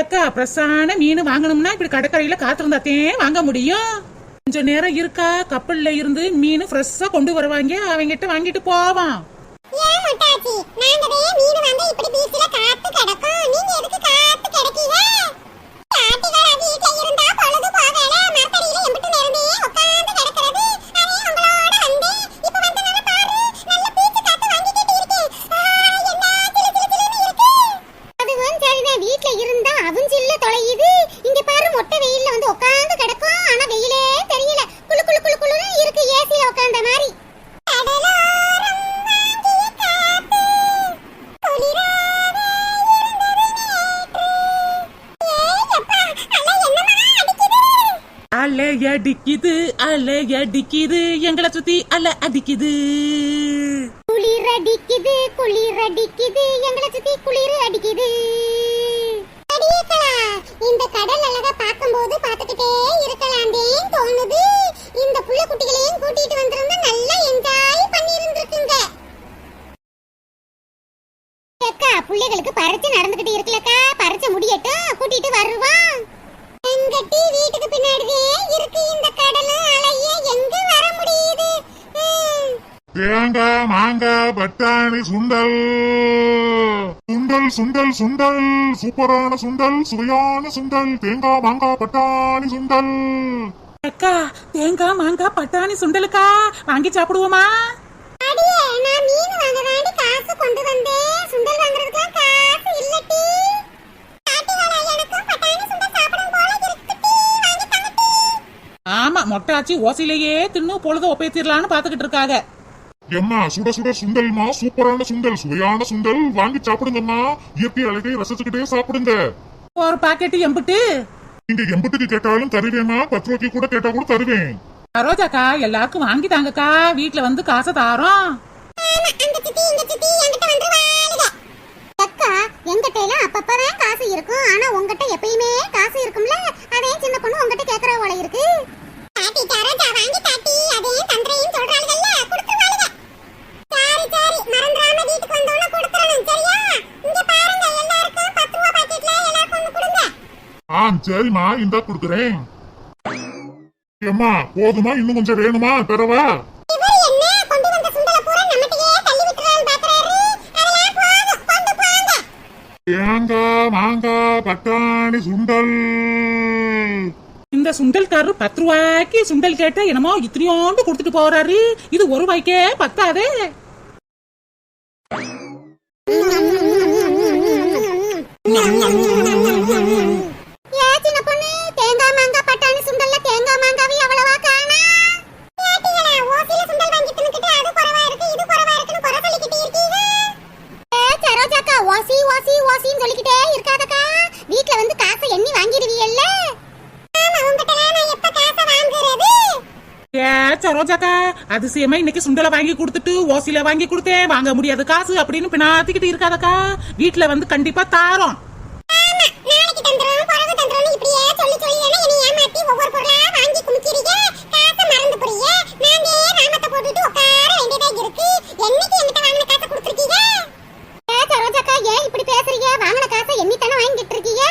அக்கா பிரசான மீன் வாங்கணும்னா இப்படி கடற்கரையில காத்திருந்தாத்தே வாங்க முடியும். கொஞ்ச நேரம் இருக்கா கப்பல்ல இருந்து மீன் ஃப்ரெஷ்ஷா கொண்டு வருவாங்க அவங்கிட்ட வாங்கிட்டு போவான். அடிக்குது அலை அடிக்குது எங்களை சுத்தி அலை அடிக்குது. குளிர் அடிக்குது குளிர் அடிக்குது எங்களை சுத்தி குளிர் அடிக்குது அடியேக்களா, இந்த கடல் அழகா பார்க்கும்போது பார்த்துக்கிட்டே இருக்கலாம்னு தோணுது இந்த புள்ள குட்டிகளையும் கூட்டிட்டு வந்திருந்தா நல்லா என்ஜாய் பண்ணி இருந்திருக்குங்க அக்கா பிள்ளைகளுக்கு பரிச்சை நடந்துகிட்டு இருக்குல்லக்கா பரிச்சை முடியட்டும் கூட்டிட்டு வருவான் எங்கட்டி வீட்டுக்கு பின்னாடியே இருக்கு இந்த கடலும் அலைய எங்க வர முடியுது ம். தேங்காய் மாங்காய் பட்டாணி சுண்டல். சுண்டல் சுண்டல் சுண்டல். சூப்பரான சுண்டல் சுவையான சுண்டல். தேங்காய் மாங்காய் பட்டாணி சுண்டல். அக்கா தேங்காய் மாங்காய் பட்டாணி சுண்டலுக்கா? வாங்கி சாப்பிடுவோமா? ஆமா மொட்டாச்சி ஓசையிலேயே தின்னு பொழுத ஒப்பேத்திரலான்னு பாத்துக்கிட்டு இருக்காங்க. எம்மா சுட சுட சுண்டல்மா சூப்பரான சுண்டல் சுவையான சுண்டல். வாங்கி சாப்பிடுங்கம்மா. இயற்கை அழகை ரசிச்சுக்கிட்டே சாப்பிடுங்க. ஒரு பாக்கெட்டு எம்புட்டு? நீங்க எம்புட்டுக்கு கேட்டாலும் தருவேம்மா. பத்து ரூபாய்க்கு கூட கேட்டா கூட தருவேன். சரோஜாக்கா எல்லாருக்கும் வாங்கி தாங்கக்கா. வீட்ல வந்து காசை தாரோம். என்கிட்ட எல்லாம் அப்பப்பதான் காசு இருக்கும். ஆனா உங்ககிட்ட எப்பயுமே காசு இருக்கும்ல? அதே சின்ன பொண்ணு உங்ககிட்ட கேக்குற போல இருக்கு. சரிம்மா இந்தா கொடுக்குறேன் எம்மா போதுமா இன்னும் கொஞ்சம் வேணுமா தரவா தேங்காய் மாங்காய் பட்டாணி சுண்டல் இந்த சுண்டல்காரரு பத்து ரூபாய்க்கு சுண்டல் கேட்டா என்னமோ இத்தனையோண்டு கொடுத்துட்டு போறாரு இது ஒரு ரூபாய்க்கே பத்தாதே ஏ சின்ன பொண்ணு தேங்காய் மாங்காய் பட்டாணி சுண்டல்ல தேங்காய் மாங்காவை அவ்வளவா காணா ஏட்டிகளா ஓசில சுண்டல் வாங்கி தின்னுக்கிட்டு அது குறவா இருக்கு இது குறவா இருக்குன்னு குறை சொல்லிக்கிட்டு இருக்கீங்க ஏ சரோஜாக்கா ஓசி ஓசி ஓசின்னு சொல்லிக்கிட்டே இருக்காதக்கா வீட்ல வந்து காசை எண்ணி வாங்கிடுவீல்ல ஆமா உங்ககிட்ட நான் எப்ப காசை வாங்குறது ஏ சரோஜாக்கா அதிசயமா இன்னைக்கு சுண்டலை வாங்கி கொடுத்துட்டு ஓசில வாங்கி கொடுத்தேன். வாங்க முடியாது காசு அப்படின்னு பின்னாத்திக்கிட்டு இருக்காதக்கா. வீட்டுல வந்து கண்டிப்பா தாரோம். ஆமா நாளைக்கு தந்துறோம் பிறகு தந்துறோம் இப்படியே சொல்லி சொல்லி தானே என்னை ஏமாத்தி ஒவ்வொரு பொருளா வாங்கி குமிக்கிறீங்க காசை மறந்து போறீங்க நாங்க நாமத்தை போட்டுட்டு உட்கார வேண்டியதா இருக்கு என்னைக்கு என்கிட்ட வாங்கின காசை கொடுத்துருக்கீங்க ஏ சரோஜாக்கா ஏன் இப்படி பேசுறீங்க வாங்கின காசை எண்ணி தானே வாங்கிட்டு இருக்கீங்க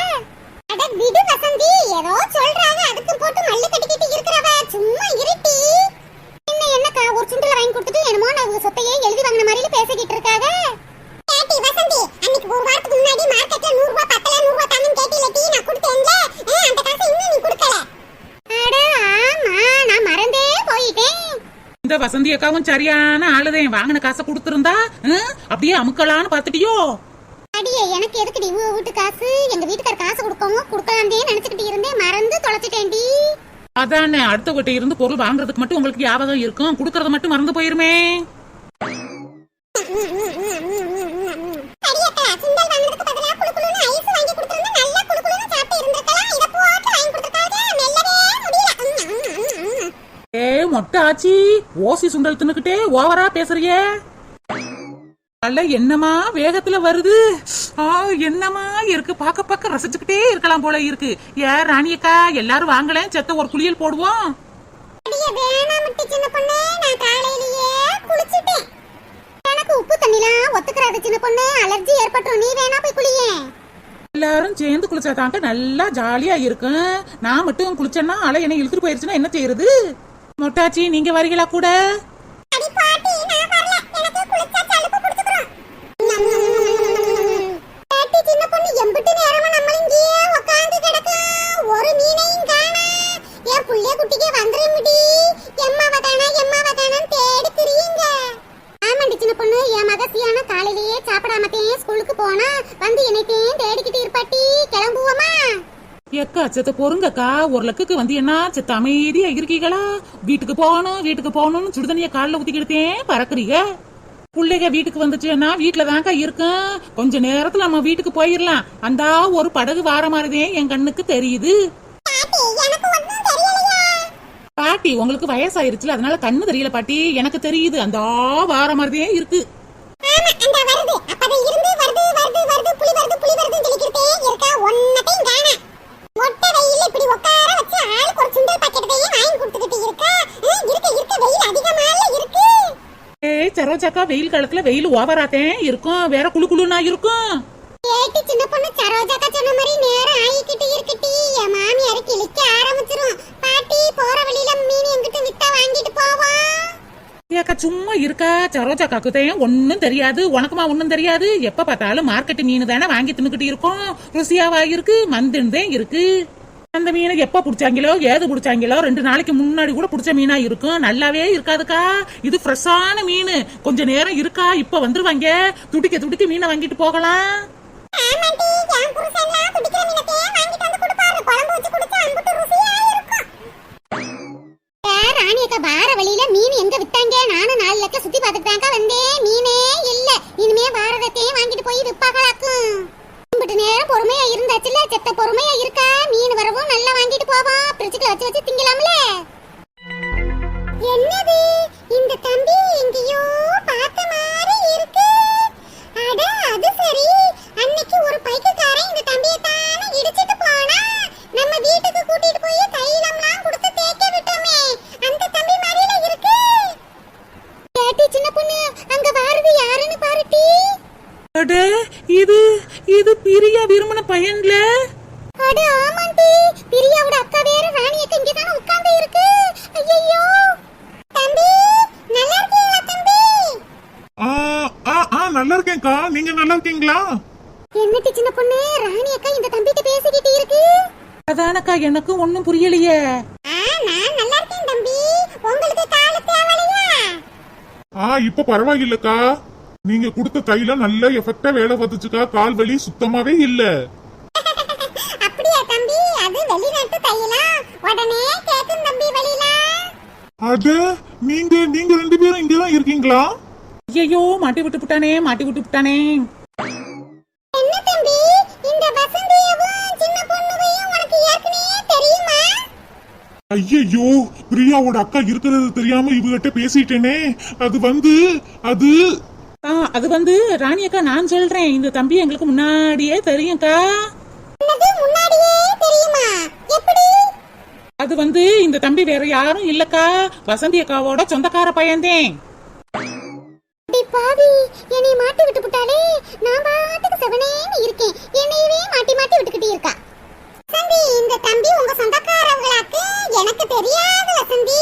அட விடு வசந்தி ஏதோ சொல்றாங்க அதுக்கு போட்டு மல்லு கட்டிக்கிட்டு இருக்கிறவ சும்மா இருட்டி என்ன என்னக்கா ஒரு சுண்டல வாங்கி கொடுத்துட்டு என்னமோ நான் சொத்தையே எழுதி வாங்கின மாதிரி பேசிக்கிட்டு இருக்காங்க கேட்டி வசந்தி அன்னைக்கு ஒரு வாரத்துக்கு முன்னாடி மார்க்கெட்ல நூறு ரூபாய் பத்தல நூறு ரூபாய் தானு கேட்டில டீ நான் கொடுத்தேன்ல ஏ, அந்த காசை இன்னும் நீ கொடுக்கல அட ஆமா நான் மறந்தே போயிட்டேன் இந்த வசந்தி அக்காவும் சரியான ஆளுதேன் வாங்கின காசை கொடுத்திருந்தா அப்படியே அமுக்கலான்னு பாத்துட்டியோ அடியே எனக்கு எதுக்குடி? வீட்டு காசு? எங்க வீட்டுக்கார காசு கொடுக்கவும் கொடுக்கலாம்னே நினைச்சுக்கிட்டு இருந்தேன். மறந்து தொலைச்சிட்டேன்டி. அதானே அடுத்தவகிட்ட இருந்து பொருள் வாங்குறதுக்கு மட்டும் உங்களுக்கு ஞாபகம் இருக்கும். கொடுக்கறது மட்டும் மறந்து போயிருமே. மொட்டை ஆச்சி ஓசி சுண்டல் தின்னுக்கிட்டே ஓவரா பேசுறியே? அல்ல என்னமா வேகத்துல வருது? ஆ என்னமா இருக்கு? பாக்க பாக்க ரசிச்சுக்கிட்டே இருக்கலாம் போல இருக்கு. ஏ ராணியக்கா எல்லாரும் வாங்கலேன் செத்த ஒரு குளியல் போடுவோம். அடியே வேணாம் முட்டி சின்ன பொண்ணே அலர்ஜி ஏற்பட்டுரும். நீ வேணா போய் குளியேன் எல்லாரும் சேர்ந்து குளிச்சாதாங்க நல்லா ஜாலியா இருக்கும் நான் மட்டும் குளிச்சேன்னா அலை என்னை இழுத்துட்டு போயிருச்சுன்னா என்ன செய்யறது? மொட்டாச்சி நீங்க வரீங்களா கூட? எக்கா செத்த பொறுங்கக்கா ஒரு லக்குக்கு வந்து என்ன செத்த அமைதியா இருக்கீங்களா வீட்டுக்கு போகணும் வீட்டுக்கு போகணும்னு சுடுதண்ணிய காலில் ஊத்திக்கிட்டேன் பறக்குறீங்க பிள்ளைங்க வீட்டுக்கு வந்துச்சுன்னா வீட்டுல தான்க்கா இருக்கும் கொஞ்ச நேரத்துல நம்ம வீட்டுக்கு போயிடலாம் அந்த ஒரு படகு வார மாதிரிதான் என் கண்ணுக்கு தெரியுது. பாட்டி உங்களுக்கு வயசாயிருச்சுல அதனால கண்ணு தெரியல பாட்டி. எனக்கு தெரியுது அந்த வார மாதிரிதான் இருக்கு. சரோஜாக்கா வெயில் காலத்துல வெயில் ஓவராத்தேன் இருக்கும். வேற குளு குளுனா இருக்கும். கேட்டு சின்ன பொண்ணு சரோஜாக்கா சொன்ன மாதிரி நேரம் ஆயிக்கிட்டு இருக்கட்டி. என் மாமியார் கிழிக்க ஆரம்பிச்சிரும். பாட்டி போற வழியில மீன் எங்கிட்ட வித்தா வாங்கிட்டு போவோம் ஏக்கா சும்மா இருக்கா? சரோஜா காக்குதையும் ஒன்னும் தெரியாது. உனக்குமா ஒன்னும் தெரியாது? எப்ப பார்த்தாலும் மார்க்கெட் மீன் தானே வாங்கி தின்னுக்கிட்டு இருக்கோம். ருசியாவா இருக்கு? மந்துன்னு இருக்கு. அந்த மீனை எப்போ பிடிச்சாங்களோ ஏது பிடிச்சாங்களோ ரெண்டு நாளைக்கு முன்னாடி கூட பிடிச்ச மீனா இருக்கும். நல்லாவே இருக்காதுக்கா. இது ஃப்ரெஷ்ஷான மீன். கொஞ்ச நேரம் இருக்கா? இப்ப வந்துருவாங்க. துடிக்க துடிக்க மீனை வாங்கிட்டு போகலாம். ஆமாண்டி ராணி அக்கா வார வழியில மீன் எங்க வித்தாங்க? நானும் நாலு லட்சம் சுத்தி பார்த்துட்டாங்க வந்தேன். மீனே இல்ல. இனிமே வாரதத்தையும் வாங்கிட்டு போய் விப்பாங்களாக்கும். நேரம் பொறுமையா இருந்தாச்சுல செத்த பொறுமை இருக்கா மீன் வரவும் நல்லா வாங்கிட்டு வீட்ல வச்சு வச்சு திங்கலாம்ல? என்னது? இந்த தம்பி எங்கேயோ பார்த்த மாதிரி இருக்கு. அட அது சரி. அன்னைக்கு ஒரு பைக்குக்காரன் இந்த தம்பியை தானே இடிச்சிட்டு போனா? நம்ம வீட்டுக்கு கூட்டிட்டு போய் தைலம்லாம் கொடுத்து தேய்க்க விட்டோமே. அந்த தம்பி மாதிரில இருக்கு. கேட்டி சின்ன பொண்ணு அங்க வாரது யாருன்னு பாருட்டி அட இது இது பிரியா விரும்பின பையன்ல அட ஆமாண்டி பிரியாவோட அக்கா வேற ராணி அக்கா இங்க தானே உட்கார்ந்து இருக்கு ஐயோ தம்பி நல்லா இருக்கீங்களா தம்பி ஆ ஆ ஆ நல்லா இருக்கேன்க்கா நீங்க நல்லா இருக்கீங்களா என்னட்டி சின்ன பொண்ணு? ராணி அக்கா இந்த தம்பிட்ட பேசிக்கிட்டு இருக்கு. அதானக்கா எனக்கு ஒன்னும் புரியலையே. ஆ நான் நல்லா இருக்கேன் தம்பி. உங்களுக்கு காலு தேவலையா? ஆ இப்ப பரவாயில்லக்கா. நீங்க கொடுத்த தைலம் நல்ல எஃபெக்டா வேலை பார்த்துச்சுக்கா. கால் வலி சுத்தமாவே இல்ல. அப்படியா தம்பி? அது வெளிநாட்டு தையலாம் உடனே கேக்கும் தம்பி வழியில. அட நீங்க நீங்க ரெண்டு பேரும் இங்கதான் இருக்கீங்களா? ஐயோ மாட்டி விட்டு விட்டானே மாட்டி விட்டு விட்டானே. என்ன தம்பி இந்த வசந்தியவும் சின்ன பொண்ணுவையும் உனக்கு ஏற்கனவே தெரியுமா? ஐயையோ பிரியாவோட அக்கா இருக்கிறது தெரியாம இவகிட்ட பேசிட்டேனே. அது வந்து அது அது வந்து ராணி அக்கா நான் சொல்றேன். இந்த தம்பி எங்களுக்கு முன்னாடியே தெரியும்க்கா அது வந்து இந்த தம்பி வேற யாரும் இல்லக்கா. வசந்தி அக்காவோட சொந்தக்கார பையன்தேன். பாவி என்னை மாட்டி விட்டு விட்டாலே நான் பாட்டுக்கு செவனேன்னு இருக்கேன் என்னையவே மாட்டி மாட்டி விட்டுக்கிட்டு இருக்கா வசந்தி இந்த தம்பி உங்க சொந்தக்காரவங்களாக்கு எனக்கு தெரியாது வசந்தி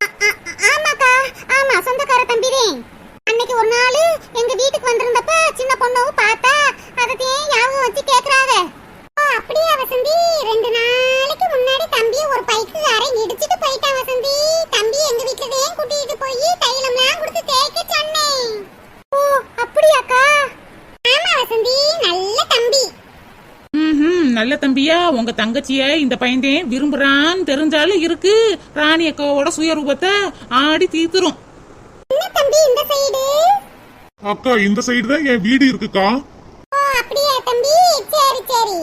ஆ- ஆ- ஆமாக்கா ஆமா சொந்தக்கார தம்பிதேன் அன்னைக்கு ஒரு நாள் எங்க வீட்டுக்கு வந்திருந்தப்ப சின்ன பொண்ணவும் பார்த்தா அதத்தையும் ஞாபகம் வச்சு கேக்குறாங்க ஓ அப்படியா வசந்தி ரெண்டு நாளைக்கு முன்னாடி தம்பி ஒரு பைக்குக்காரன் இடிச்சிட்டு போயிட்டான் வசந்தி தம்பி எங்க வீட்டுல கூட்டிட்டு போய் தைலம்லாம் கொடுத்து தேய்க்க சொன்னேன் ஓ அப்படியாக்கா ஆமா வசந்தி நல்ல தம்பி ம்ஹும், நல்ல தம்பியா உங்க தங்கச்சிய இந்த பையன்தேன் விரும்புறான்னு தெரிஞ்சாலும் இருக்கு. ராணி அக்காவோட சுயரூபத்தை ஆடி தீத்துரும் என்ன தம்பி இந்த சைடு? அக்கா இந்த சைடு தான் என் வீடு இருக்குக்கா. ஓ அப்படியா தம்பி? சரி சரி.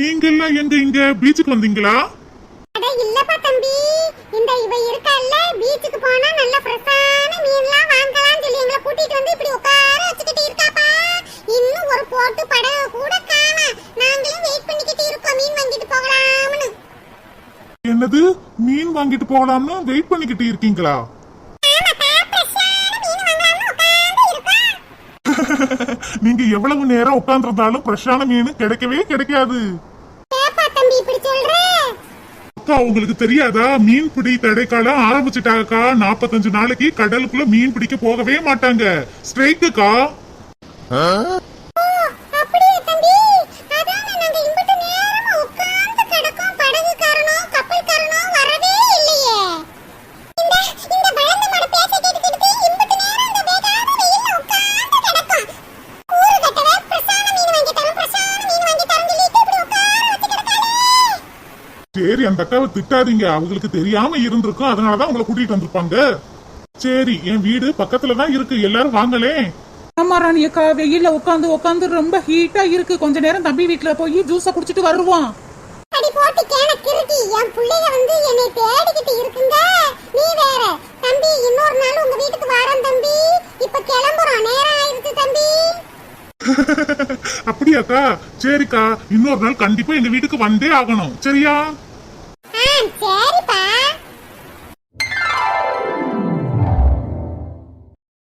நீங்க எல்லாம் எங்க இங்க பீச்சுக்கு வந்தீங்களா? அட இல்லப்பா தம்பி. இந்த இவ இருக்கால்ல பீச்சுக்கு போனா நல்ல ஃப்ரெஷ்ஷான மீன்லாம் வாங்கலாம் சொல்லி எங்களை கூட்டிட்டு வந்து இப்படி உட்கார வச்சுக்கிட்டு இருக்காப்பா. இன்னும் ஒரு போட்டு படகு கூட காணா நாங்களும் வெயிட் பண்ணிக்கிட்டு இருக்கோம் மீன் வாங்கிட்டு போகலாம்னு என்னது? மீன் வாங்கிட்டு போகலாம்னு வெயிட் பண்ணிக்கிட்டு இருக்கீங்களா? நீங்க எவ்வளவு நேரம் உட்கார்ந்திருந்தாலும் பிரஷான மீன் கிடைக்கவே கிடைக்காது. அக்கா உங்களுக்கு தெரியாதா? மீன் பிடி தடைக்காலம் ஆரம்பிச்சிட்டாக்கா. நாற்பத்தஞ்சு நாளைக்கு கடலுக்குள்ள மீன் பிடிக்க போகவே மாட்டாங்க. ஸ்ட்ரைக்குக்கா அப்படியே தம்பி அதான நாங்க இம்பட்டு நேரமா உட்கார்ந்து கிடக்கோம் படகுக்காரனோ கப்பல்காரனோ வரவே இல்லையே இந்த இந்த வளர்ந்த மாடு பேச கேட்டுக்கிட்டு இம்பட்டு நேரம் அந்த வேகாத வெயில்ல உட்கார்ந்து கிடக்கும் ஊரு கட்டவே பிரசான மீன் வாங்கி தரும் பிரசான மீன் வாங்கி தரும் சொல்லிட்டு இப்படி உட்கார வச்சு கிடக்காளே சரி அந்த அக்காவை திட்டாதீங்க. அவங்களுக்கு தெரியாம இருந்திருக்கும். அதனாலதான் உங்களை கூட்டிட்டு வந்திருப்பாங்க. சரி என் வீடு பக்கத்துல தான் இருக்கு. எல்லாரும் வாங்களேன் ஆமா ராணி அக்கா. வெயில்ல உட்காந்து உட்காந்து ரொம்ப ஹீட்டா இருக்கு. கொஞ்ச நேரம் தம்பி வீட்டுல போய் ஜூஸ குடிச்சிட்டு வருவோம் அடி போட்டு கேன கிருட்டி என் புள்ளைய வந்து என்னை தேடிக்கிட்டு இருக்குங்க. நீ வேற. தம்பி இன்னொரு நாள் உங்க வீட்டுக்கு வரேன் தம்பி. இப்ப கிளம்புறோம் நேரம் ஆயிருச்சு தம்பி. அப்படியாக்கா? சரிக்கா. இன்னொரு நாள் கண்டிப்பா எங்க வீட்டுக்கு வந்தே ஆகணும். சரியா?